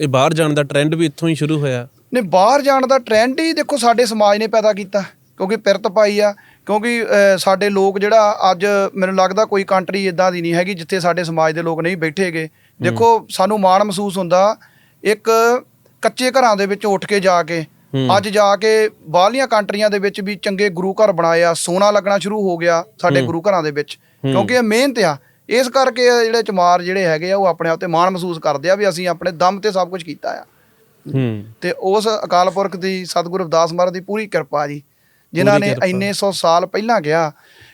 ਇਹ ਬਾਹਰ ਜਾਣ ਦਾ ਟ੍ਰੈਂਡ ਵੀ ਇੱਥੋਂ ਹੀ ਸ਼ੁਰੂ ਹੋਇਆ। ਨੇ ਬਾਹਰ ਜਾਣ ਦਾ ਟ੍ਰੈਂਡ ਹੀ ਦੇਖੋ ਸਾਡੇ ਸਮਾਜ ਨੇ ਪੈਦਾ ਕੀਤਾ ਕਿਉਂਕਿ ਪਿਰਤ ਪਾਈ ਆ ਕਿਉਂਕਿ ਸਾਡੇ ਲੋਕ ਜਿਹੜਾ ਅੱਜ ਮੈਨੂੰ ਲੱਗਦਾ ਕੋਈ ਕੰਟਰੀ ਇਦਾਂ ਦੀ ਨਹੀਂ ਹੈਗੀ ਜਿੱਥੇ ਸਾਡੇ ਸਮਾਜ ਦੇ ਲੋਕ ਨਹੀਂ ਬੈਠੇਗੇ ਦੇਖੋ ਸਾਨੂੰ ਮਾਣ ਮਹਿਸੂਸ ਹੁੰਦਾ ਇੱਕ ਕੱਚੇ ਘਰਾਂ ਦੇ ਵਿੱਚ ਉੱਠ ਕੇ ਜਾ ਕੇ। ਅੱਜ ਜਾ ਕੇ ਬਾਹਰਲੀਆਂ ਕੰਟਰੀਆਂ ਦੇ ਵਿੱਚ ਵੀ ਚੰਗੇ ਗੁਰੂ ਘਰ ਬਣਾਏ ਆ ਸੋਨਾ ਲੱਗਣਾ ਸ਼ੁਰੂ ਹੋ ਗਿਆ ਸਾਡੇ ਗੁਰੂ ਘਰਾਂ ਦੇ ਵਿੱਚ ਕਿਉਂਕਿ ਇਹ ਮਿਹਨਤ ਆ। ਇਸ ਕਰਕੇ ਇਹ ਜਿਹੜੇ ਚਮਾਰ ਜਿਹੜੇ ਹੈਗੇ ਆ ਉਹ ਆਪਣੇ ਆਪ ਤੇ ਮਾਣ ਮਹਿਸੂਸ ਕਰਦੇ ਆ ਵੀ ਅਸੀਂ ਆਪਣੇ ਦਮ ਤੇ ਸਭ ਕੁਝ ਕੀਤਾ ਆ ਹੂੰ ਤੇ ਉਸ ਅਕਾਲ ਪੁਰਖ ਦੀ ਸਤਿਗੁਰੂ ਰਵਿਦਾਸ ਮਹਾਰਾਜ ਦੀ ਪੂਰੀ ਕਿਰਪਾ ਜੀ ਜਿਨ੍ਹਾਂ ਨੇ। ਇੰਨੇ ਸੌ ਸਾਲ ਪਹਿਲਾਂ ਕਿਹਾ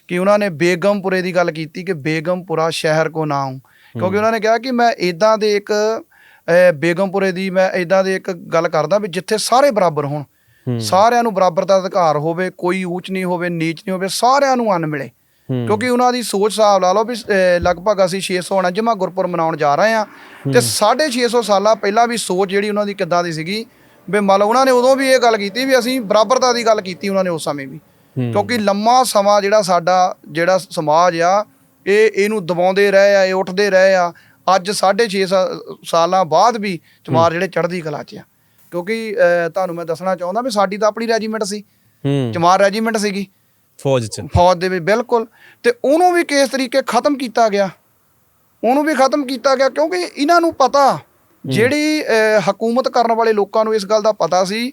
ਕਿ ਉਹਨਾਂ ਨੇ ਬੇਗਮਪੁਰੇ ਦੀ ਗੱਲ ਕੀਤੀ ਕਿ ਬੇਗਮਪੁਰਾ ਸ਼ਹਿਰ ਕੋ ਨਾਮ ਕਿਉਂਕਿ ਉਹਨਾਂ ਨੇ ਕਿਹਾ ਕਿ ਮੈਂ ਇਦਾਂ ਦੇ ਇੱਕ ਬੇਗਮਪੁਰੇ ਦੀ ਮੈਂ ਇਦਾਂ ਦੇ ਇੱਕ ਗੱਲ ਕਰਦਾ ਵੀ ਜਿੱਥੇ ਸਾਰੇ ਬਰਾਬਰ ਹੋਣ। ਸਾਰਿਆਂ ਨੂੰ ਬਰਾਬਰ ਦਾ ਅਧਿਕਾਰ ਹੋਵੇ ਕੋਈ ਊਚ ਨਹੀਂ ਹੋਵੇ ਨੀਚ ਨਹੀਂ ਹੋਵੇ ਸਾਰਿਆਂ ਨੂੰ ਅੰਨ ਮਿਲੇ। ਕਿਉਂਕਿ ਉਹਨਾਂ ਦੀ ਸੋਚ ਹਿਸਾਬ ਲਾ ਲਓ ਵੀ ਲਗਭਗ ਅਸੀਂ 649ਵਾਂ ਗੁਰਪੁਰਬ ਮਨਾਉਣ ਜਾ ਰਹੇ ਹਾਂ। ਤੇ 650 ਸਾਲਾਂ ਪਹਿਲਾਂ ਵੀ ਸੋਚ ਜਿਹੜੀ ਉਹਨਾਂ ਦੀ ਕਿੱਦਾਂ ਦੀ ਸੀਗੀ ਵੀ ਮੰਨ ਲਓ ਉਹਨਾਂ ਨੇ ਉਦੋਂ ਵੀ ਇਹ ਗੱਲ ਕੀਤੀ ਵੀ ਅਸੀਂ ਬਰਾਬਰਤਾ ਦੀ ਗੱਲ ਕੀਤੀ ਉਹਨਾਂ ਨੇ ਉਸ ਸਮੇਂ ਵੀ। ਕਿਉਂਕਿ ਲੰਮਾ ਸਮਾਂ ਜਿਹੜਾ ਸਾਡਾ ਜਿਹੜਾ ਸਮਾਜ ਆ ਇਹ ਇਹਨੂੰ ਦਬਾਉਂਦੇ ਰਹੇ ਆ ਇਹ ਉੱਠਦੇ ਰਹੇ ਆ। ਅੱਜ 6.5 ਸਾਲਾਂ ਬਾਅਦ ਵੀ ਚਮਾਰ ਜਿਹੜੇ ਚੜ੍ਹਦੀ ਕਲਾ 'ਚ ਆ। ਕਿਉਂਕਿ ਤੁਹਾਨੂੰ ਮੈਂ ਦੱਸਣਾ ਚਾਹੁੰਦਾ ਵੀ ਸਾਡੀ ਤਾਂ ਆਪਣੀ ਰੈਜੀਮੈਂਟ ਸੀ। ਚਮਾਰ ਰੈਜੀਮੈਂਟ ਸੀਗੀ। ਫੌਜ ਚ। ਫੌਜ ਦੇ ਵਿੱਚ ਬਿਲਕੁਲ। ਤੇ ਉਹਨੂੰ ਵੀ ਕਿਸ ਤਰੀਕੇ ਖਤਮ ਕੀਤਾ ਗਿਆ? ਉਹਨੂੰ ਵੀ ਖਤਮ ਕੀਤਾ ਗਿਆ ਕਿਉਂਕਿ ਇਹਨਾਂ ਨੂੰ ਪਤਾ ਜਿਹੜੀ ਹਕੂਮਤ ਕਰਨ ਵਾਲੇ ਲੋਕਾਂ ਨੂੰ ਇਸ ਗੱਲ ਦਾ ਪਤਾ ਸੀ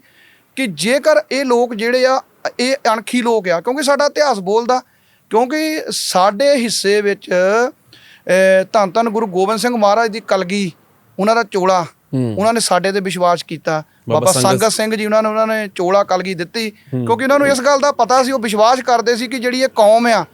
ਕਿ ਜੇਕਰ ਇਹ ਲੋਕ ਜਿਹੜੇ ਆ ਇਹ ਅਣਖੀ ਲੋਕ ਆ ਕਿਉਂਕਿ ਸਾਡਾ ਇਤਿਹਾਸ ਬੋਲਦਾ ਕਿਉਂਕਿ ਸਾਡੇ ਹਿੱਸੇ ਵਿੱਚ ਧੰਨ ਧੰਨ ਗੁਰੂ ਗੋਬਿੰਦ ਸਿੰਘ ਮਹਾਰਾਜ ਦੀ ਕਲਗੀ ਉਹਨਾਂ ਦਾ ਚੋਲਾ ਉਹਨਾਂ ਨੇ ਸਾਡੇ ਤੇ ਵਿਸ਼ਵਾਸ ਕੀਤਾ। ਬਾਬਾ ਸੰਗਤ ਸਿੰਘ ਜੀ ਉਹਨਾਂ ਨੇ ਉਹਨਾਂ ਨੇ ਚੋਲਾ ਕਲਗੀ ਦਿੱਤੀ। ਕਿਉਂਕਿ ਉਹਨਾਂ ਨੂੰ ਇਸ ਗੱਲ ਦਾ ਪਤਾ ਸੀ ਉਹ ਵਿਸ਼ਵਾਸ ਕਰਦੇ ਸੀ ਕਿ ਜਿਹੜੀ ਇਹ ਕੌਮ ਆ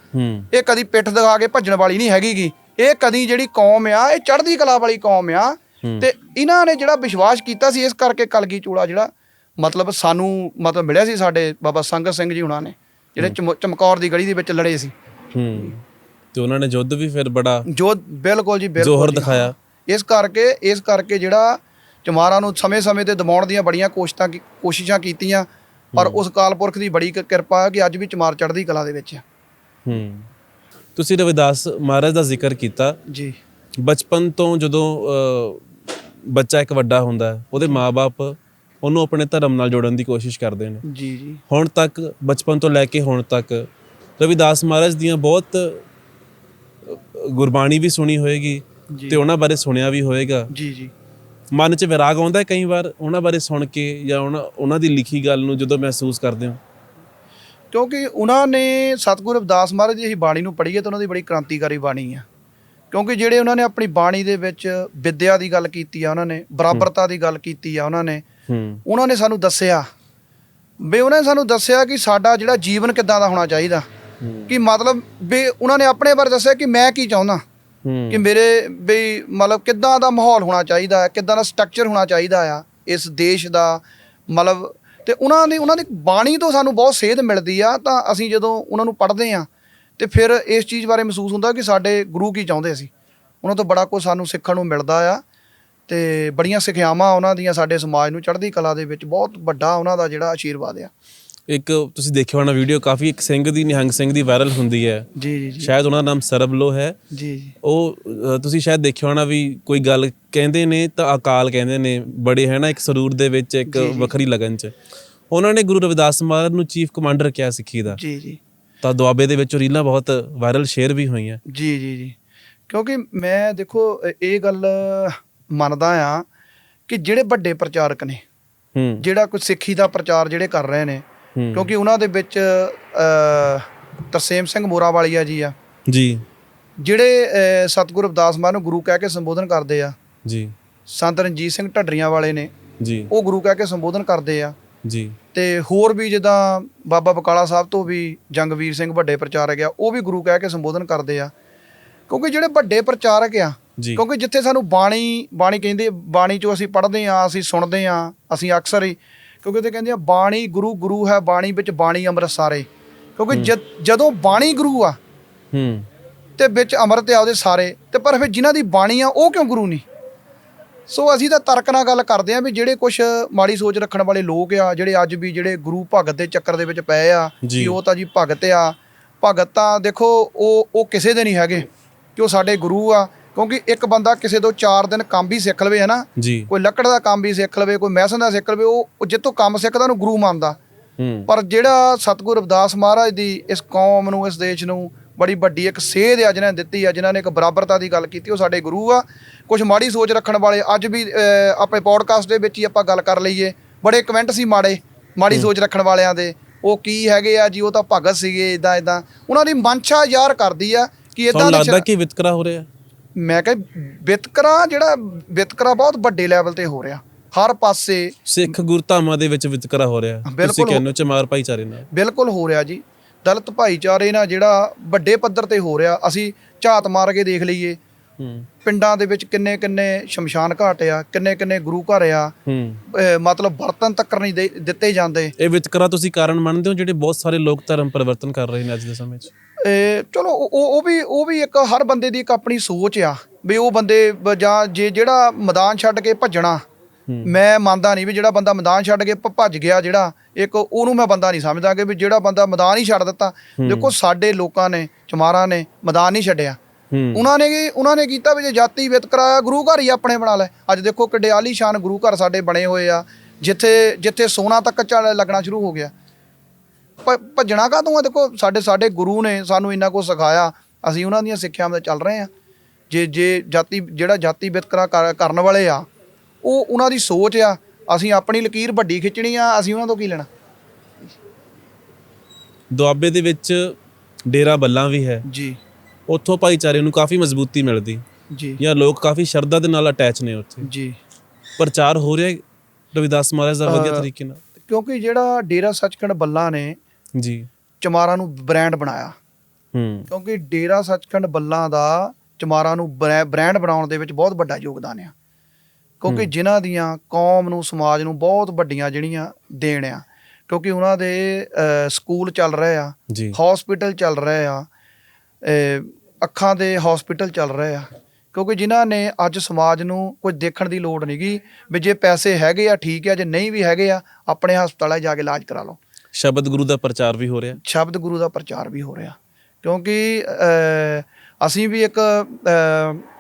ਇਹ ਕਦੀ ਪਿੱਠ ਦਿਖਾ ਕੇ ਭੱਜਣ ਵਾਲੀ ਨਹੀਂ ਹੈਗੀਗੀ ਇਹ ਕਦੀ ਜਿਹੜੀ ਕੌਮ ਆ ਇਹ ਚੜ੍ਹਦੀ ਕਲਾ ਵਾਲੀ ਕੌਮ ਆ। ਤੇ ਇਹਨਾਂ ਨੇ ਜਿਹੜਾ ਵਿਸ਼ਵਾਸ ਕੀਤਾ ਸੀ ਇਸ ਕਰਕੇ ਕਲਗੀ ਚੋਲਾ ਜਿਹੜਾ ਮਤਲਬ ਸਾਨੂੰ ਮਤਲਬ ਮਿਲਿਆ ਸੀ ਸਾਡੇ ਬਾਬਾ ਸੰਗਤ ਸਿੰਘ ਜੀ ਉਹਨਾਂ ਨੇ ਜਿਹੜੇ ਚਮ- ਚਮਕੌਰ ਦੀ ਗਲੀ ਦੇ ਵਿੱਚ ਲੜੇ ਸੀ। ਹੂੰ। ਤੇ ਉਹਨਾਂ ਨੇ ਯੁੱਧ ਵੀ ਫਿਰ ਬੜਾ ਜੋ ਬਿਲਕੁਲ ਜੀ ਬਿਲਕੁਲ ਜ਼ੋਹਰ ਦਿਖਾਇਆ। ਇਸ ਕਰਕੇ ਇਸ ਕਰਕੇ ਜਿਹੜਾ ਚਮਾਰਾਂ ਨੂੰ ਸਮੇਂ-ਸਮੇਂ ਤੇ ਦਬਾਉਣ ਦੀਆਂ ਬੜੀਆਂ ਕੋਸ਼ਿਸ਼ਾਂ ਕੋਸ਼ਿਸ਼ਾਂ ਕੀਤੀਆਂ ਪਰ ਉਸ ਕਾਲਪੁਰਖ ਦੀ ਬੜੀ ਕਿਰਪਾ ਹੈ ਕਿ ਅੱਜ ਵੀ ਚਮਾਰ ਚੜ੍ਹਦੀ ਕਲਾ ਦੇ ਵਿੱਚ ਹੈ ਹੂੰ। ਤੁਸੀਂ ਰਵਿਦਾਸ ਮਹਾਰਾਜ ਦਾ ਜ਼ਿਕਰ ਕੀਤਾ। ਜੀ। ਬਚਪਨ ਤੋਂ ਜਦੋਂ ਬੱਚਾ ਇੱਕ ਵੱਡਾ ਹੁੰਦਾ ਹੈ ਉਹਦੇ ਮਾਪੇ ਉਹਨੂੰ ਆਪਣੇ ਧਰਮ ਨਾਲ ਜੋੜਨ ਦੀ ਕੋਸ਼ਿਸ਼ ਕਰਦੇ ਨੇ। ਜੀ ਜੀ। ਹੁਣ ਤੱਕ ਬਚਪਨ ਤੋਂ ਲੈ ਕੇ ਹੁਣ ਤੱਕ ਰਵਿਦਾਸ ਮਹਾਰਾਜ ਦੀਆਂ ਬਹੁਤ ਗੁਰਬਾਣੀ ਵੀ ਸੁਣੀ ਹੋਏਗੀ। ਤੇ ਉਹਨਾਂ ਬਾਰੇ ਸੁਣਿਆ ਵੀ ਹੋਏਗਾ। ਜੀ ਜੀ। ਮਨ 'ਚ ਵਿਰਾਗ ਆਉਂਦਾ ਹੈ ਕਈ ਵਾਰ ਉਹਨਾਂ ਬਾਰੇ ਸੁਣ ਕੇ ਜਾਂ ਉਹਨਾਂ ਉਹਨਾਂ ਦੀ ਲਿਖੀ ਗੱਲ ਨੂੰ ਜਦੋਂ ਮਹਿਸੂਸ ਕਰਦੇ ਹੋ। ਕਿਉਂਕਿ ਉਹਨਾਂ ਨੇ ਸਤਿਗੁਰੂ ਰਵਿਦਾਸ ਮਹਾਰਾਜ ਦੀ ਇਹ ਬਾਣੀ ਨੂੰ ਪੜ੍ਹੀ ਹੈ ਤਾਂ ਉਹਨਾਂ ਦੀ ਬੜੀ ਕ੍ਰਾਂਤੀਕਾਰੀ ਬਾਣੀ ਆ ਕਿਉਂਕਿ ਜਿਹੜੇ ਉਹਨਾਂ ਨੇ ਆਪਣੀ ਬਾਣੀ ਦੇ ਵਿੱਚ ਵਿਦਿਆ ਦੀ ਗੱਲ ਕੀਤੀ ਆ ਉਹਨਾਂ ਨੇ ਬਰਾਬਰਤਾ ਦੀ ਗੱਲ ਕੀਤੀ ਆ ਉਹਨਾਂ ਨੇ ਉਹਨਾਂ ਨੇ ਸਾਨੂੰ ਦੱਸਿਆ। ਵੀ ਉਹਨਾਂ ਨੇ ਸਾਨੂੰ ਦੱਸਿਆ ਕਿ ਸਾਡਾ ਜਿਹੜਾ ਜੀਵਨ ਕਿੱਦਾਂ ਦਾ ਹੋਣਾ ਚਾਹੀਦਾ। ਕਿ ਮਤਲਬ ਵੀ ਉਹਨਾਂ ਨੇ ਆਪਣੇ ਬਾਰੇ ਦੱਸਿਆ ਕਿ ਮੈਂ ਕੀ ਚਾਹੁੰਦਾ। ਕਿ ਮੇਰੇ ਬਈ ਮਤਲਬ ਕਿੱਦਾਂ ਦਾ ਮਾਹੌਲ ਹੋਣਾ ਚਾਹੀਦਾ ਹੈ, ਕਿੱਦਾਂ ਦਾ ਸਟਰਕਚਰ ਹੋਣਾ ਚਾਹੀਦਾ ਆ ਇਸ ਦੇਸ਼ ਦਾ, ਮਤਲਬ ਤੇ ਉਹਨਾਂ ਦੀ ਉਹਨਾਂ ਦੀ ਬਾਣੀ ਤੋਂ ਸਾਨੂੰ ਬਹੁਤ ਸੇਧ ਮਿਲਦੀ ਆ, ਤਾਂ ਅਸੀਂ ਜਦੋਂ ਉਹਨਾਂ ਨੂੰ ਪੜ੍ਹਦੇ ਆ ਤੇ ਫਿਰ ਇਸ ਚੀਜ਼ ਬਾਰੇ ਮਹਿਸੂਸ ਹੁੰਦਾ ਕਿ ਸਾਡੇ ਗੁਰੂ ਕੀ ਚਾਹੁੰਦੇ ਸੀ। ਉਹਨਾਂ ਤੋਂ ਬੜਾ ਕੁਝ ਸਾਨੂੰ ਸਿੱਖਣ ਨੂੰ ਮਿਲਦਾ ਆ ਤੇ ਬੜੀਆਂ ਸਿੱਖਿਆਵਾਂ ਉਹਨਾਂ ਦੀਆਂ ਸਾਡੇ ਸਮਾਜ ਨੂੰ ਚੜ੍ਹਦੀ ਕਲਾ ਦੇ ਵਿੱਚ ਬਹੁਤ ਵੱਡਾ ਉਹਨਾਂ ਦਾ ਜਿਹੜਾ ਆਸ਼ੀਰਵਾਦ ਆ। ਇੱਕ ਤੁਸੀਂ ਦੇਖਿਆ ਹੋਣਾ ਵੀਡੀਓ ਕਾਫੀ ਇੱਕ ਸਿੰਘ ਦੀ ਨਿਹੰਗ ਸਿੰਘ ਦੀ ਵਾਇਰਲ ਹੁੰਦੀ ਹੈ। ਜੀ ਜੀ ਜੀ। ਸ਼ਾਇਦ ਉਹਨਾਂ ਦਾ ਨਾਮ ਸਰਬਲੋ ਹੈ। ਜੀ ਜੀ। ਉਹ ਅ, ਤੁਸੀਂ ਸ਼ਾਇਦ ਦੇਖਿਆ ਹੋਣਾ ਵੀ ਕੋਈ ਗੱਲ ਕਹਿੰਦੇ ਨੇ ਤਾਂ ਅਕਾਲ ਕਹਿੰਦੇ ਨੇ ਬੜੇ ਹੈ ਨਾ ਇੱਕ ਸਰੂਰ ਦੇ ਵਿੱਚ ਇੱਕ ਵੱਖਰੀ ਲਗਨ ਚ। ਉਹਨਾਂ ਨੇ ਗੁਰੂ ਰਵਿਦਾਸ ਮਹਾਰਾਜ ਨੂੰ ਚੀਫ ਕਮਾਂਡਰ ਕਿਹਾ ਸਿੱਖੀ ਦਾ ਜੀ ਜੀ। ਤਾਂ ਦੁਆਬੇ ਦੇ ਵਿੱਚ ਰੀਲਾਂ ਬਹੁਤ ਵਾਇਰਲ ਸ਼ੇਅਰ ਵੀ ਹੋਈਆਂ। ਜੀ ਜੀ ਜੀ। ਕਿਉਂਕਿ ਮੈਂ ਦੇਖੋ ਅ, ਇਹ ਗੱਲ ਮੰਨਦਾ ਆ ਕਿ ਜਿਹੜੇ ਵੱਡੇ ਪ੍ਰਚਾਰਕ ਨੇ ਹੂੰ। ਜਿਹੜਾ ਕੋਈ ਸਿੱਖੀ ਦਾ ਪ੍ਰਚਾਰ ਜਿਹੜੇ ਕਰ ਰਹੇ ਨੇ ਕਿਉਂਕਿ ਉਹਨਾਂ ਦੇ ਵਿੱਚ ਤਰਸੇਮ ਸਿੰਘ ਮੋਰਾਵਾਲੀਆ ਜੀ ਆ। ਜੀ। ਜਿਹੜੇ ਸਤਿਗੁਰੂ ਰਵਿਦਾਸ ਮਾਨ ਨੂੰ ਗੁਰੂ ਕਹਿ ਕੇ ਸੰਬੋਧਨ ਕਰਦੇ ਆ ਜੀ। ਸੰਤ ਰਣਜੀਤ ਸਿੰਘ ਢੱਡਰੀਆਂ ਵਾਲੇ ਨੇ ਜੀ। ਉਹ ਗੁਰੂ ਕਹਿ ਕੇ ਸੰਬੋਧਨ ਕਰਦੇ ਆ। ਜੀ। ਤੇ ਹੋਰ ਵੀ ਜਿੱਦਾਂ ਬਾਬਾ ਬਕਾਲਾ ਸਾਹਿਬ ਤੋਂ ਵੀ ਜੰਗਵੀਰ ਸਿੰਘ ਵੱਡੇ ਪ੍ਰਚਾਰਕ ਆ ਉਹ ਵੀ ਗੁਰੂ ਕਹਿ ਕੇ ਸੰਬੋਧਨ ਕਰਦੇ ਆ। ਕਿਉਂਕਿ ਜਿਹੜੇ ਵੱਡੇ ਪ੍ਰਚਾਰਕ ਆ ਕਿਉਂਕਿ ਜਿੱਥੇ ਸਾਨੂੰ ਬਾਣੀ ਬਾਣੀ ਕਹਿੰਦੇ ਬਾਣੀ ਚੋਂ ਅਸੀਂ ਪੜ੍ਹਦੇ ਆ ਅਸੀਂ ਸੁਣਦੇ ਆ ਅਸੀਂ ਅਕਸਰ ਹੀ ਕਿਉਂਕਿ ਤੇ ਕਹਿੰਦੇ ਆ ਬਾਣੀ ਗੁਰੂ ਗੁਰੂ ਹੈ ਬਾਣੀ ਵਿੱਚ ਬਾਣੀ ਅੰਮ੍ਰਿਤ ਸਾਰੇ। ਕਿਉਂਕਿ ਜਦ- ਬਾਣੀ ਗੁਰੂ ਆ ਹੂੰ। ਤੇ ਵਿੱਚ ਅੰਮ੍ਰਿਤ ਆ ਉਹਦੇ ਸਾਰੇ ਤੇ ਪਰ ਫਿਰ ਜਿਨ੍ਹਾਂ ਦੀ ਬਾਣੀ ਆ ਉਹ ਕਿਉਂ ਗੁਰੂ ਨਹੀਂ? ਸੋ ਅਸੀਂ ਤਾਂ ਤਰਕ ਨਾਲ ਗੱਲ ਕਰਦੇ ਆ ਵੀ ਜਿਹੜੇ ਕੁਝ ਮਾੜੀ ਸੋਚ ਰੱਖਣ ਵਾਲੇ ਲੋਕ ਆ ਜਿਹੜੇ ਅੱਜ ਵੀ ਜਿਹੜੇ ਗੁਰੂ ਭਗਤ ਦੇ ਚੱਕਰ ਦੇ ਵਿੱਚ ਪਏ ਆ। ਕਿ ਉਹ ਤਾਂ ਜੀ ਭਗਤ ਆ। ਭਗਤ ਤਾਂ ਦੇਖੋ ਉਹ ਉਹ ਕਿਸੇ ਦੇ ਨਹੀਂ ਹੈਗੇ ਕਿ ਉਹ ਸਾਡੇ ਗੁਰੂ ਆ। ਕਿਉਂਕਿ ਇੱਕ ਬੰਦਾ ਕਿਸੇ ਤੋਂ 4 ਦਿਨ ਕੰਮ ਵੀ ਸਿੱਖ ਲਵੇ ਹੈ ਨਾ ਜੀ। ਕੋਈ ਲੱਕੜ ਦਾ ਕੰਮ ਵੀ ਸਿੱਖ ਲਵੇ ਕੋਈ ਮੈਸਨ ਦਾ ਸਿੱਖ ਲਵੇ ਉਹ ਜਿੱਥੋਂ ਕੰਮ ਸਿੱਖਦਾ ਉਹਨੂੰ ਗੁਰੂ ਮੰਨਦਾ। ਪਰ ਜਿਹੜਾ ਸਤਿਗੁਰੂ ਰਵਿਦਾਸ ਮਹਾਰਾਜ ਦੀ ਇਸ ਕੌਮ ਨੂੰ ਇਸ ਦੇਸ਼ ਨੂੰ ਬੜੀ ਵੱਡੀ ਇੱਕ ਸੇਧ ਆ ਜਿਨ੍ਹਾਂ ਨੇ ਦਿੱਤੀ ਆ ਜਿਨ੍ਹਾਂ ਨੇ ਇੱਕ ਬਰਾਬਰਤਾ ਦੀ ਗੱਲ ਕੀਤੀ ਉਹ ਸਾਡੇ ਗੁਰੂ ਆ। ਕੁਝ ਮਾੜੀ ਸੋਚ ਰੱਖਣ ਵਾਲੇ ਅੱਜ ਵੀ ਆਪਣੇ ਪੋਡਕਾਸਟ ਦੇ ਵਿੱਚ ਹੀ ਆਪਾਂ ਗੱਲ ਕਰ ਲਈਏ। ਬੜੇ ਕਮੈਂਟ ਸੀ ਮਾੜੇ ਮਾੜੀ ਸੋਚ ਰੱਖਣ ਵਾਲਿਆਂ ਦੇ। ਉਹ ਕੀ ਹੈਗੇ ਆ ਜੀ ਉਹ ਤਾਂ ਭਗਤ ਸੀਗੇ ਇਦਾਂ ਇਦਾਂ ਉਹਨਾਂ ਦੀ ਮਨਸ਼ਾ ਯਾਰ ਕਰਦੀ ਆ ਕਿ ਇਦਾਂ ਲੱਗਦਾ ਕਿ ਵਿਤਕਰਾ ਹੋ ਰਿਹਾ? ਮੈਂ ਕਿਹਾ ਵਿਤਕਰਾ ਜਿਹੜਾ ਵਿਤਕਰਾ ਬਹੁਤ ਵੱਡੇ ਲੈਵਲ ਤੇ ਹੋ ਰਿਹਾ। ਹਰ ਪਾਸੇ ਸਿੱਖ ਗੁਰਧਾਮਾਂ ਦੇ ਵਿੱਚ ਵਿਤਕਰਾ ਹੋ ਰਿਹਾ। ਤੁਸੀਂ। ਕਹਿੰਦੇ ਹੋ ਚਮਾਰ ਭਾਈਚਾਰੇ ਨਾਲ। ਬਿਲਕੁਲ ਹੋ ਰਿਹਾ ਜੀ। ਦਲਿਤ ਭਾਈਚਾਰੇ ਨਾਲ ਜਿਹੜਾ ਵੱਡੇ ਪੱਧਰ ਤੇ ਹੋ ਰਿਹਾ। ਅਸੀਂ ਝਾਤ ਮਾਰ ਕੇ ਦੇਖ ਲਈਏ। ਹੂੰ। ਪਿੰਡਾਂ ਦੇ ਵਿੱਚ ਕਿੰਨੇ ਕਿੰਨੇ ਸ਼ਮਸ਼ਾਨ ਘਾਟ ਆ ਕਿੰਨੇ ਕਿੰਨੇ ਗੁਰੂ ਘਰ ਆ। ਮਤਲਬ ਬਰਤਨ ਤੱਕ ਨਹੀਂ ਦਿੱਤੇ ਜਾਂਦੇ। ਇਹ ਵਿਤਕਰਾ ਤੁਸੀਂ ਕਾਰਨ ਮੰਨਦੇ ਹੋ ਜਿਹੜੇ ਬਹੁਤ ਸਾਰੇ ਲੋਕ ਧਰਮ ਪਰਿਵਰਤਨ ਕਰ ਰਹੇ ਨੇ ਅੱਜ ਦੇ ਸਮੇਂ 'ਚ? ਚਲੋ ਉਹ ਉਹ- ਵੀ ਉਹ ਵੀ ਇੱਕ ਹਰ ਬੰਦੇ ਦੀ ਇੱਕ ਆਪਣੀ ਸੋਚ ਆ ਵੀ ਉਹ ਬੰਦੇ ਜਾਂ ਜੇ ਜਿਹੜਾ ਮੈਦਾਨ ਛੱਡ ਕੇ ਭੱਜਣਾ। ਮੈਂ ਮੰਨਦਾ ਨਹੀਂ ਵੀ ਜਿਹੜਾ ਬੰਦਾ ਮੈਦਾਨ ਛੱਡ ਕੇ ਭੱਜ ਗਿਆ ਜਿਹੜਾ ਇੱਕ ਉਹਨੂੰ ਮੈਂ ਬੰਦਾ ਨਹੀਂ ਸਮਝਦਾ ਕਿ ਵੀ ਜਿਹੜਾ ਬੰਦਾ ਮੈਦਾਨ ਹੀ ਛੱਡ ਦਿੱਤਾ। ਦੇਖੋ ਸਾਡੇ ਲੋਕਾਂ ਨੇ ਚਮਾਰਾਂ ਨੇ ਮੈਦਾਨ ਨਹੀਂ ਛੱਡਿਆ। ਉਹਨਾਂ ਨੇ ਕੀ ਉਹਨਾਂ ਨੇ ਕੀਤਾ ਵੀ ਜੇ ਜਾਤੀ ਵਿਤਕਰਾ ਗੁਰੂ ਘਰ ਹੀ ਆਪਣੇ ਬਣਾ ਲੈ ਅੱਜ ਦੇਖੋ ਕਿੱਡੇ ਆਲੀਸ਼ਾਨ ਗੁਰੂ ਘਰ ਸਾਡੇ ਬਣੇ ਹੋਏ ਆ ਜਿੱਥੇ ਜਿੱਥੇ ਸੋਨਾ ਤੱਕ ਲੱਗਣਾ ਸ਼ੁਰੂ ਹੋ ਗਿਆ। ਭੱਜਣਾ ਕਾਹਤੋਂ ਆ? ਦੇਖੋ ਸਾਡੇ ਸਾਡੇ ਗੁਰੂ ਨੇ ਸਾਨੂੰ ਇੰਨਾ ਕੁਝ ਸਿਖਾਇਆ। ਅਸੀਂ ਉਹਨਾਂ ਦੀਆਂ ਸਿੱਖਿਆਵਾਂ ਤੇ ਚੱਲ ਰਹੇ ਆ ਜੇ ਜੇ ਜਾਤੀ ਜਿਹੜਾ ਜਾਤੀ ਵਿਤਕਰਾ ਕਰ- ਕਰਨ ਵਾਲੇ ਆ ਉਹ ਉਹਨਾਂ ਦੀ ਸੋਚ ਆ। ਅਸੀਂ ਆਪਣੀ ਲਕੀਰ ਵੱਡੀ ਖਿੱਚਣੀ ਆ ਅਸੀਂ ਉਹਨਾਂ ਤੋਂ ਕੀ ਲੈਣਾ? ਦੁਆਬੇ ਦੇ ਵਿੱਚ ਡੇਰਾ ਬੱਲਾਂ ਵੀ ਹੈ। ਜੀ। ਉੱਥੋਂ ਭਾਈਚਾਰੇ ਨੂੰ ਕਾਫੀ ਮਜ਼ਬੂਤੀ ਮਿਲਦੀ। ਜੀ। ਜਾਂ ਲੋਕ ਕਾਫੀ ਸ਼ਰਧਾ ਦੇ ਨਾਲ ਅਟੈਚ ਨੇ ਉੱਥੇ। ਜੀ। ਪ੍ਰਚਾਰ ਹੋ ਰਿਹਾ ਰਵਿਦਾਸ ਮਹਾਰਾਜ ਦਾ ਵਧੀਆ ਤਰੀਕੇ ਨਾਲ। ਕਿਉਂਕਿ ਜਿਹੜਾ ਡੇਰਾ ਸੱਚਖੰਡ ਬੱਲਾ ਨੇ ਜੀ। ਚਮਾਰਾਂ ਨੂੰ ਬ੍ਰਾਂਡ ਬਣਾਇਆ। ਹੂੰ। ਕਿਉਂਕਿ ਡੇਰਾ ਸੱਚਖੰਡ ਬੱਲਾਂ ਦਾ ਚਮਾਰਾਂ ਨੂੰ ਬਰੈ- ਬ੍ਰਾਂਡ ਬਣਾਉਣ ਦੇ ਵਿੱਚ ਬਹੁਤ ਵੱਡਾ ਯੋਗਦਾਨ ਆ। ਕਿਉਂਕਿ ਜਿਨ੍ਹਾਂ ਦੀਆਂ ਕੌਮ ਨੂੰ ਸਮਾਜ ਨੂੰ ਬਹੁਤ ਵੱਡੀਆਂ ਜਿਹੜੀਆਂ ਦੇਣ ਆ ਕਿਉਂਕਿ ਉਹਨਾਂ ਦੇ ਸਕੂਲ ਚੱਲ ਰਹੇ ਆ ਹਸਪੀਟਲ ਚੱਲ ਰਹੇ ਆ ਅੱਖਾਂ ਦੇ ਹਸਪੀਟਲ ਚੱਲ ਰਹੇ ਆ। ਕਿਉਂਕਿ ਜਿਨ੍ਹਾਂ ਨੇ ਅੱਜ ਸਮਾਜ ਨੂੰ ਕੁਝ ਦੇਖਣ ਦੀ ਲੋੜ ਨਹੀਂਗੀ ਵੀ ਜੇ ਪੈਸੇ ਹੈਗੇ ਆ ਠੀਕ ਆ ਜੇ ਨਹੀਂ ਵੀ ਹੈਗੇ ਆ ਆਪਣੇ ਹਸਪਤਾਲਾਂ ਜਾ ਕੇ ਇਲਾਜ ਕਰਾ ਲਓ। ਸ਼ਬਦ ਗੁਰੂ ਦਾ ਪ੍ਰਚਾਰ ਵੀ ਹੋ ਰਿਹਾ। ਸ਼ਬਦ ਗੁਰੂ ਦਾ ਪ੍ਰਚਾਰ ਵੀ ਹੋ ਰਿਹਾ। ਕਿਉਂਕਿ ਅਸੀਂ ਵੀ ਇੱਕ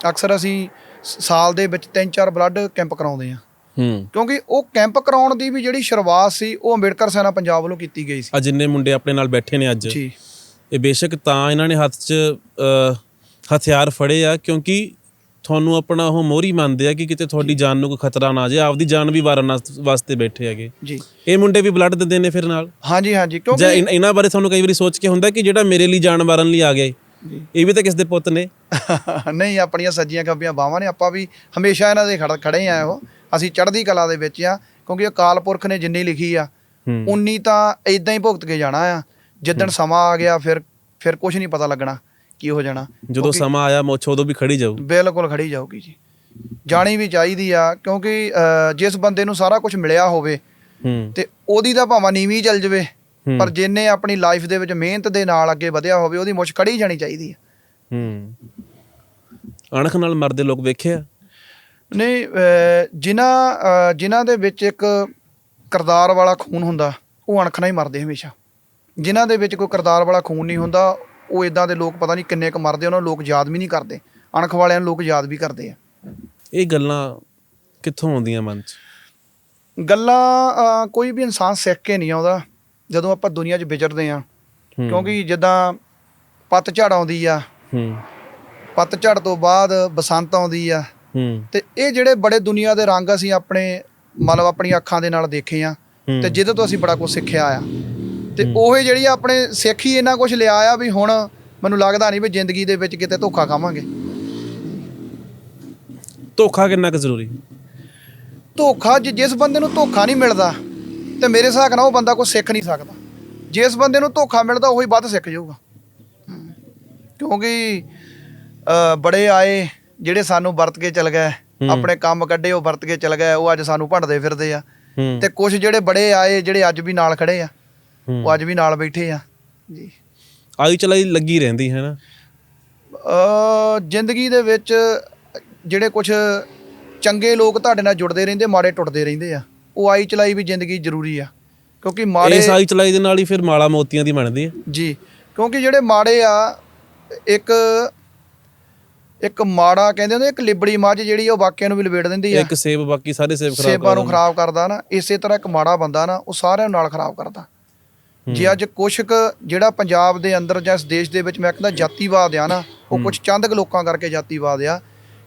ਅਕਸਰ ਅਸੀਂ ਸਾਲ ਦੇ ਵਿੱਚ ਤਿੰਨ ਚਾਰ ਬਲੱਡ ਕੈਂਪ ਕਰਾਉਂਦੇ ਆ ਹੂੰ। ਕਿਉਂਕਿ ਉਹ ਕੈਂਪ ਕਰਾਉਣ ਦੀ ਵੀ ਜਿਹੜੀ ਸ਼ੁਰੂਆਤ ਸੀ ਉਹ ਅੰਬੇਡਕਰ ਸੈਨਾ ਪੰਜਾਬ ਵੱਲੋਂ ਕੀਤੀ ਗਈ ਸੀ। ਆ ਜਿੰਨੇ ਮੁੰਡੇ ਆਪਣੇ ਨਾਲ ਬੈਠੇ ਨੇ ਅੱਜ। ਜੀ। ਇਹ ਬੇਸ਼ੱਕ ਤਾਂ ਇਹਨਾਂ ਨੇ ਹੱਥ 'ਚ ਹਥਿਆਰ ਫੜੇ ਆ ਕਿਉਂਕਿ ਤੁਹਾਨੂੰ ਆਪਣਾ ਉਹ ਮੋਹਰੀ ਮੰਨਦੇ ਆ ਕਿ ਕਿਤੇ ਤੁਹਾਡੀ ਜਾਨ ਨੂੰ ਕੋਈ ਖਤਰਾ ਨਾ ਆ ਜਾਏ ਆਪਦੀ ਜਾਨ ਵੀ ਵਾਰਨ ਵਾਸ- ਵਾਸਤੇ ਬੈਠੇ ਹੈਗੇ। ਜੀ। ਇਹ ਮੁੰਡੇ ਵੀ ਬਲੱਡ ਦਿੰਦੇ ਨੇ ਫਿਰ ਨਾਲ? ਹਾਂਜੀ ਹਾਂਜੀ ਕਿਉਂਕਿ ਇਹਨਾਂ ਬਾਰੇ ਤੁਹਾਨੂੰ ਕਈ ਵਾਰੀ ਸੋਚ ਕੇ ਹੁੰਦਾ ਕਿ ਜਿਹੜਾ ਮੇਰੇ ਲਈ ਜਾਨ ਵਾਰਨ ਲਈ ਆ ਗਿਆ ਏ, ਜੀ। ਇਹ ਵੀ ਤਾਂ ਕਿਸ ਦੇ ਪੁੱਤ ਨੇ। ਨਹੀਂ ਆਪਣੀਆਂ ਸੱਜੀਆਂ ਖੱਬੀਆਂ ਬਾਵਾਂ ਨੇ ਆਪਾਂ ਵੀ ਹਮੇਸ਼ਾ ਇਹਨਾਂ ਦੇ ਖੜ- ਆ ਉਹ। ਅਸੀਂ ਚੜ੍ਹਦੀ ਕਲਾ ਦੇ ਵਿੱਚ ਆ ਕਿਉਂਕਿ ਅਕਾਲ ਪੁਰਖ ਨੇ ਜਿੰਨੀ ਲਿਖੀ ਆ ਉਨੀ ਤਾਂ ਇਦਾਂ ਹੀ ਭੁਗਤ ਕੇ ਜਾਣਾ ਆ। ਜਿੱਦਣ ਸਮਾਂ ਆ ਗਿਆ ਫਿਰ ਫਿਰ ਕੁਝ ਨਹੀਂ ਪਤਾ ਲੱਗਣਾ। ਕੀ ਹੋ ਜਾਣਾ? ਜਦੋਂ ਸਮਾਂ ਆਇਆ ਮੁੱਛ ਉਦੋਂ ਵੀ ਖੜੀ ਜਾਊ। ਬਿਲਕੁਲ ਖੜੀ ਜਾਊਗੀ ਜੀ। ਜਾਣੀ ਵੀ ਚਾਹੀਦੀ ਆ ਕਿਉਂਕਿ ਅਹ, ਜਿਸ ਬੰਦੇ ਨੂੰ ਸਾਰਾ ਕੁਝ ਮਿਲਿਆ ਹੋਵੇ ਹੂੰ। ਤੇ ਉਹਦੀ ਤਾਂ ਭਾਵੇਂ ਨੀਵੀਂ ਚੱਲ ਜਵੇ ਹੂੰ। ਪਰ ਜਿੰਨੇ ਆਪਣੀ ਲਾਈਫ ਦੇ ਵਿੱਚ ਮਿਹਨਤ ਦੇ ਨਾਲ ਅੱਗੇ ਵਧਿਆ ਹੋਵੇ ਉਹਦੀ ਮੁੱਛ ਖੜੀ ਜਾਣੀ ਚਾਹੀਦੀ ਆ। ਹੂੰ। ਅਣਖ ਨਾਲ ਮਰਦੇ ਲੋਕ ਵੇਖਿਆ ਨਹੀਂ ਅਹ, ਜਿਨ੍ਹਾਂ ਅਹ, ਜਿਨ੍ਹਾਂ ਦੇ ਵਿੱਚ ਇੱਕ ਕਰਦਾਰ ਵਾਲਾ ਖੂਨ ਹੁੰਦਾ ਉਹ ਅਣਖ ਨਾਲ ਹੀ ਮਰਦੇ ਹਮੇਸ਼ਾ। ਜਿਨ੍ਹਾਂ ਦੇ ਵਿੱਚ ਕੋਈ ਕਰਦਾਰ ਵਾਲਾ ਖੂਨ ਨਹੀਂ ਹੁੰਦਾ ਉਹ ਇਦਾਂ ਦੇ ਲੋਕ ਪਤਾ ਨਹੀਂ ਕਿੰਨੇ ਕੁ ਮਰਦੇ ਉਹਨਾਂ ਨੂੰ ਲੋਕ ਯਾਦ ਵੀ ਨਹੀਂ ਕਰਦੇ। ਅਣਖ ਵਾਲਿਆਂ ਨੂੰ ਲੋਕ ਯਾਦ ਵੀ ਕਰਦੇ ਆ। ਇਹ ਗੱਲਾਂ ਕਿੱਥੋਂ ਆਉਂਦੀਆਂ ਮਨ 'ਚ? ਗੱਲਾਂ ਕੋਈ ਵੀ ਇਨਸਾਨ ਸਿੱਖ ਕੇ ਨਹੀਂ ਆਉਂਦਾ ਜਦੋਂ ਆਪਾਂ ਦੁਨੀਆ 'ਚ ਵਿਚਰਦੇ ਆ। ਕਿਉਂਕਿ ਜਿੱਦਾਂ ਪਤਝੜ ਆਉਂਦੀ ਆ ਹੂੰ। ਪਤਝੜ ਤੋਂ ਬਾਅਦ ਬਸੰਤ ਆਉਂਦੀ ਆ। ਹੂੰ। ਤੇ ਇਹ ਜਿਹੜੇ ਬੜੇ ਦੁਨੀਆ ਦੇ ਰੰਗ ਅਸੀਂ ਆਪਣੇ ਮਤਲਬ ਆਪਣੀਆਂ ਅੱਖਾਂ ਦੇ ਨਾਲ ਦੇਖੇ ਆ। ਤੇ ਜਿਹਦੇ ਤੋਂ ਅਸੀਂ ਬੜਾ ਕੁਝ ਸਿੱਖਿਆ ਆ। ਤੇ ਉਹ ਜਿਹੜੀ ਆਪਣੇ ਸਿੱਖ ਹੀ ਇੰਨਾ ਕੁਝ ਲਿਆ ਆ ਵੀ ਹੁਣ ਮੈਨੂੰ ਲੱਗਦਾ ਨਹੀਂ ਵੀ ਜ਼ਿੰਦਗੀ ਦੇ ਵਿੱਚ ਕਿਤੇ ਧੋਖਾ ਖਾਵਾਂਗੇ। ਧੋਖਾ ਕਿੰਨਾ ਕੁ ਜ਼ਰੂਰੀ? ਧੋਖਾ ਜਿਸ ਬੰਦੇ ਨੂੰ ਧੋਖਾ ਨਹੀਂ ਮਿਲਦਾ ਤੇ ਮੇਰੇ ਹਿਸਾਬ ਨਾਲ ਉਹ ਬੰਦਾ ਕੋਈ ਸਿੱਖ ਨਹੀਂ ਸਕਦਾ। ਜਿਸ ਬੰਦੇ ਨੂੰ ਧੋਖਾ ਮਿਲਦਾ ਉਹੀ ਵੱਧ ਸਿੱਖ ਜਾਊਗਾ। ਕਿਉਂਕਿ ਬੜੇ ਆਏ ਜਿਹੜੇ ਸਾਨੂੰ ਵਰਤ ਕੇ ਚਲ ਗਏ ਆਪਣੇ ਕੰਮ ਕੱਢੇ ਉਹ ਵਰਤ ਕੇ ਚਲ ਗਏ ਉਹ ਅੱਜ ਸਾਨੂੰ ਭੰਡਦੇ ਫਿਰਦੇ ਆ। ਤੇ ਕੁਝ ਜਿਹੜੇ ਬੜੇ ਆਏ ਜਿਹੜੇ ਅੱਜ ਵੀ ਨਾਲ ਖੜੇ ਆ। ਉਹ ਅੱਜ ਵੀ ਨਾਲ ਬੈਠੇ ਆ। ਜੀ। ਆਈ ਚਲਾਈ ਲੱਗੀ ਰਹਿੰਦੀ ਹੈ ਨਾ? ਅ ਜ਼ਿੰਦਗੀ ਦੇ ਵਿੱਚ ਜਿਹੜੇ ਕੁਝ ਚੰਗੇ ਲੋਕ ਤੁਹਾਡੇ ਨਾਲ ਜੁੜਦੇ ਰਹਿੰਦੇ ਮਾੜੇ ਟੁੱਟਦੇ ਰਹਿੰਦੇ ਆ ਉਹ ਆਈ ਚਲਾਈ ਵੀ ਜ਼ਿੰਦਗੀ ਜ਼ਰੂਰੀ ਆ। ਕਿਉਂਕਿ ਮਾੜੇ ਇਸ ਆਈ ਚਲਾਈ ਦੇ ਨਾਲ ਹੀ ਫਿਰ ਮਾਲਾ ਮੋਤੀਆਂ ਦੀ ਬਣਦੀ ਹੈ ਜੀ ਕਿਉਂਕਿ ਜਿਹੜੇ ਮਾੜੇ ਆ ਇੱਕ ਇੱਕ ਮਾੜਾ ਕਹਿੰਦੇ ਹੁੰਦੇ ਇੱਕ ਲਿਬੜੀ ਮੱਝ ਜਿਹੜੀ ਉਹ ਬਾਕੀਆਂ ਨੂੰ ਵੀ ਲਵੇੜ ਦਿੰਦੀ ਆ। ਇੱਕ ਸੇਬ ਬਾਕੀ ਸਾਰੇ ਸੇਬ ਖਰਾਬ ਸੇਬਾਂ ਕਰ ਨੂੰ ਖਰਾਬ ਕਰਦਾ ਨਾ ਇਸੇ ਤਰ੍ਹਾਂ ਇੱਕ ਮਾੜਾ ਬੰਦਾ ਨਾ ਉਹ ਸਾਰਿਆਂ ਨੂੰ ਨਾਲ ਖਰਾਬ ਕਰਦਾ। ਜੇ ਅੱਜ ਕੁਛ ਕੁ ਜਿਹੜਾ ਪੰਜਾਬ ਦੇ ਅੰਦਰ ਜਾਂ ਇਸ ਦੇਸ਼ ਦੇ ਵਿੱਚ ਮੈਂ ਕਹਿੰਦਾ ਜਾਤੀਵਾਦ ਆ ਨਾ ਉਹ ਕੁਝ ਚੰਦ ਲੋਕਾਂ ਕਰਕੇ ਜਾਤੀਵਾਦ ਆ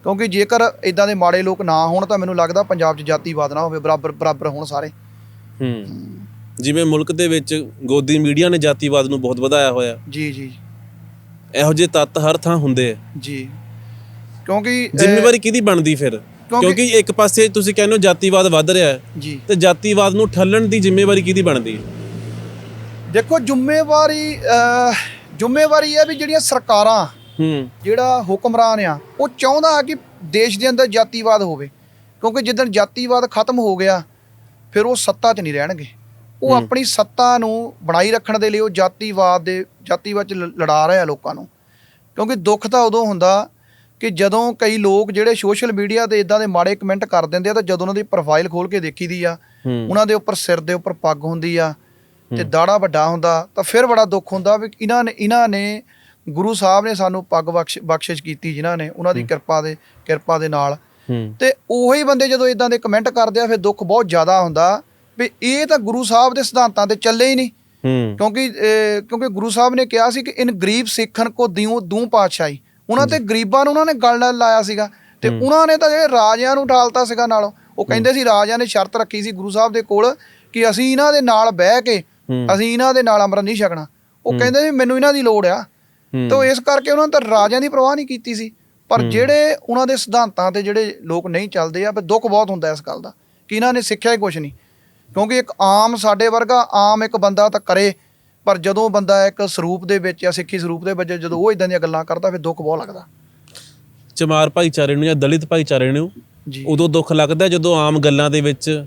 ਕਿਉਂਕਿ ਜੇਕਰ ਇਦਾਂ ਦੇ ਮਾੜੇ ਲੋਕ ਨਾ ਹੋਣ ਤਾਂ ਮੈਨੂੰ ਲੱਗਦਾ ਪੰਜਾਬ 'ਚ ਜਾਤੀਵਾਦ ਨਾ ਹੋਵੇ ਬਰਾਬਰ ਬਰਾਬਰ ਹੋਣ ਸਾਰੇ। ਹੂੰ। ਜਿਵੇਂ ਮੁਲਕ ਦੇ ਵਿੱਚ ਗੋਦੀ ਮੀਡੀਆ ਨੇ ਜਾਤੀਵਾਦ ਨੂੰ ਬਹੁਤ ਵਧਾਇਆ ਹੋਇਆ। ਜੀ ਜੀ। ਇਹੋ ਜਿਹੇ ਤੱਤ ਹਰ ਥਾਂ ਹੁੰਦੇ ਆ। ਜੀ। ਕਿਉਂਕਿ ਜ਼ਿੰਮੇਵਾਰੀ ਕਿਹਦੀ ਬਣਦੀ ਫਿਰ? ਕਿਉਂਕਿ ਇੱਕ ਪਾਸੇ ਤੁਸੀਂ ਕਹਿੰਦੇ ਹੋ ਜਾਤੀਵਾਦ ਵੱਧ ਰਿਹਾ ਹੈ ਜੀ। ਤੇ ਜਾਤੀਵਾਦ ਨੂੰ ਠੱਲਣ ਦੀ ਜ਼ਿੰਮੇਵਾਰੀ ਕਿਹਦੀ ਬਣਦੀ ਹੈ? ਦੇਖੋ ਜ਼ਿੰਮੇਵਾਰੀ ਜ਼ਿੰਮੇਵਾਰੀ ਇਹ ਵੀ ਜਿਹੜੀਆਂ ਸਰਕਾਰਾਂ ਹੂੰ। ਜਿਹੜਾ ਹੁਕਮਰਾਨ ਆ ਉਹ ਚਾਹੁੰਦਾ ਕਿ ਦੇਸ਼ ਦੇ ਅੰਦਰ ਜਾਤੀਵਾਦ ਹੋਵੇ। ਕਿਉਂਕਿ ਜਿੱਦਣ ਜਾਤੀਵਾਦ ਖਤਮ ਹੋ ਗਿਆ ਫਿਰ ਉਹ ਸੱਤਾ 'ਚ ਨਹੀਂ ਰਹਿਣਗੇ। ਉਹ ਆਪਣੀ ਸੱਤਾ ਨੂੰ ਬਣਾਈ ਰੱਖਣ ਦੇ ਲਈ ਉਹ ਜਾਤੀਵਾਦ ਦੇ ਜਾਤੀਵਾਦ 'ਚ ਲੜਾ ਰਹੇ ਆ ਲੋਕਾਂ ਨੂੰ। ਕਿਉਂਕਿ ਦੁੱਖ ਤਾਂ ਉਦੋਂ ਹੁੰਦਾ ਕਿ ਜਦੋਂ ਕਈ ਲੋਕ ਜਿਹੜੇ ਸੋਸ਼ਲ ਮੀਡੀਆ ਤੇ ਇਦਾਂ ਦੇ ਮਾੜੇ ਕਮੈਂਟ ਕਰ ਦਿੰਦੇ ਆ ਤਾਂ ਜਦੋਂ ਉਹਨਾਂ ਦੀ ਪ੍ਰੋਫਾਈਲ ਖੋਲ ਕੇ ਦੇਖੀਦੀ ਆ ਹੂੰ। ਉਹਨਾਂ ਦੇ ਉੱਪਰ ਸਿਰ ਦੇ ਉੱਪਰ ਪੱਗ ਹੁੰਦੀ ਆ ਤੇ ਦਾੜਾ ਵੱਡਾ ਹੁੰਦਾ ਤਾਂ ਫਿਰ ਬੜਾ ਦੁੱਖ ਹੁੰਦਾ ਵੀ ਇਹਨਾਂ ਨੇ ਇਹਨਾਂ ਨੇ ਗੁਰੂ ਸਾਹਿਬ ਨੇ ਸਾਨੂੰ ਪੱਗ ਬਖਸ਼ ਬਖਸ਼ਿਸ਼ ਕੀਤੀ ਜਿਨ੍ਹਾਂ ਨੇ ਉਹਨਾਂ ਦੀ ਕਿਰਪਾ ਦੇ ਕਿਰਪਾ ਦੇ ਨਾਲ। ਤੇ ਉਹੀ ਬੰਦੇ ਜਦੋਂ ਇਦਾਂ ਦੇ ਕਮੈਂਟ ਕਰਦੇ ਆ ਫਿਰ ਦੁੱਖ ਬਹੁਤ ਜ਼ਿਆਦਾ ਹੁੰਦਾ ਵੀ ਇਹ ਤਾਂ ਗੁਰੂ ਸਾਹਿਬ ਦੇ ਸਿਧਾਂਤਾਂ ਤੇ ਚੱਲੇ ਹੀ ਨਹੀਂ। ਕਿਉਂਕਿ ਕਿਉਂਕਿ ਗੁਰੂ ਸਾਹਿਬ ਨੇ ਕਿਹਾ ਸੀ ਕਿ ਇਨ ਗਰੀਬ ਸਿੱਖਣ ਕੋ ਦਿਉ ਦੂ ਪਾਤਸ਼ਾਹੀ। ਉਹਨਾਂ ਤੇ ਗਰੀਬਾਂ ਨੂੰ ਉਹਨਾਂ ਨੇ ਗੱਲ ਨਾਲ ਲਾਇਆ ਸੀਗਾ। ਤੇ ਉਹਨਾਂ ਨੇ ਤਾਂ ਜਿਹੜੇ ਰਾਜਿਆਂ ਨੂੰ ਠਾਲਤਾ ਸੀਗਾ ਨਾਲੋਂ ਉਹ ਕਹਿੰਦੇ ਸੀ ਰਾਜਿਆਂ ਨੇ ਸ਼ਰਤ ਰੱਖੀ ਸੀ ਗੁਰੂ ਸਾਹਿਬ ਦੇ ਕੋਲ ਕਿ ਅਸੀਂ ਇਹਨਾਂ ਦੇ ਨਾਲ ਬਹਿ ਕੇ। ਅਸੀਂ ਇਹਨਾਂ ਦੇ ਨਾਲ ਅੰਮ੍ਰਿਤ ਨਹੀਂ ਛਕਣਾ। ਉਹ ਕਹਿੰਦੇ ਸੀ ਮੈਨੂੰ ਇਹਨਾਂ ਦੀ ਲੋੜ ਆ। ਤਾਂ ਇਸ ਕਰਕੇ ਉਹਨਾਂ ਤਾਂ ਰਾਜਿਆਂ ਦੀ ਪ੍ਰਵਾਹ ਨਹੀਂ ਕੀਤੀ ਸੀ। ਪਰ ਜਿਹੜੇ ਉਹਨਾਂ ਦੇ ਸਿਧਾਂਤਾਂ ਤੇ ਜਿਹੜੇ ਲੋਕ ਨਹੀਂ ਚੱਲਦੇ ਆ ਫਿਰ ਦੁੱਖ ਬਹੁਤ ਹੁੰਦਾ ਇਸ ਗੱਲ ਦਾ ਕਿ ਇਹਨਾਂ ਨੇ ਸਿੱਖਿਆ ਹੀ ਕੁਝ ਨਹੀਂ। ਕਿਉਂਕਿ ਇੱਕ ਆਮ ਸਾਡੇ ਵਰਗਾ ਆਮ ਇੱਕ ਬੰਦਾ ਤਾਂ ਕਰੇ ਪਰ ਜਦੋਂ ਬੰਦਾ ਇੱਕ ਸਰੂਪ ਦੇ ਵਿੱਚ ਜਾਂ ਸਿੱਖੀ ਸਰੂਪ ਦੇ ਵਿੱਚ ਜਦੋਂ ਉਹ ਇਦਾਂ ਦੀਆਂ ਗੱਲਾਂ ਕਰਦਾ ਫਿਰ ਦੁੱਖ ਬਹੁਤ ਲੱਗਦਾ। ਚਮਾਰ ਭਾਈਚਾਰੇ ਨੂੰ ਜਾਂ ਦਲਿਤ ਭਾਈਚਾਰੇ ਨੂੰ ਉਦੋਂ ਦੁੱਖ ਲੱਗਦਾ ਜਦੋਂ ਆਮ ਗੱਲਾਂ ਦੇ ਵਿੱਚ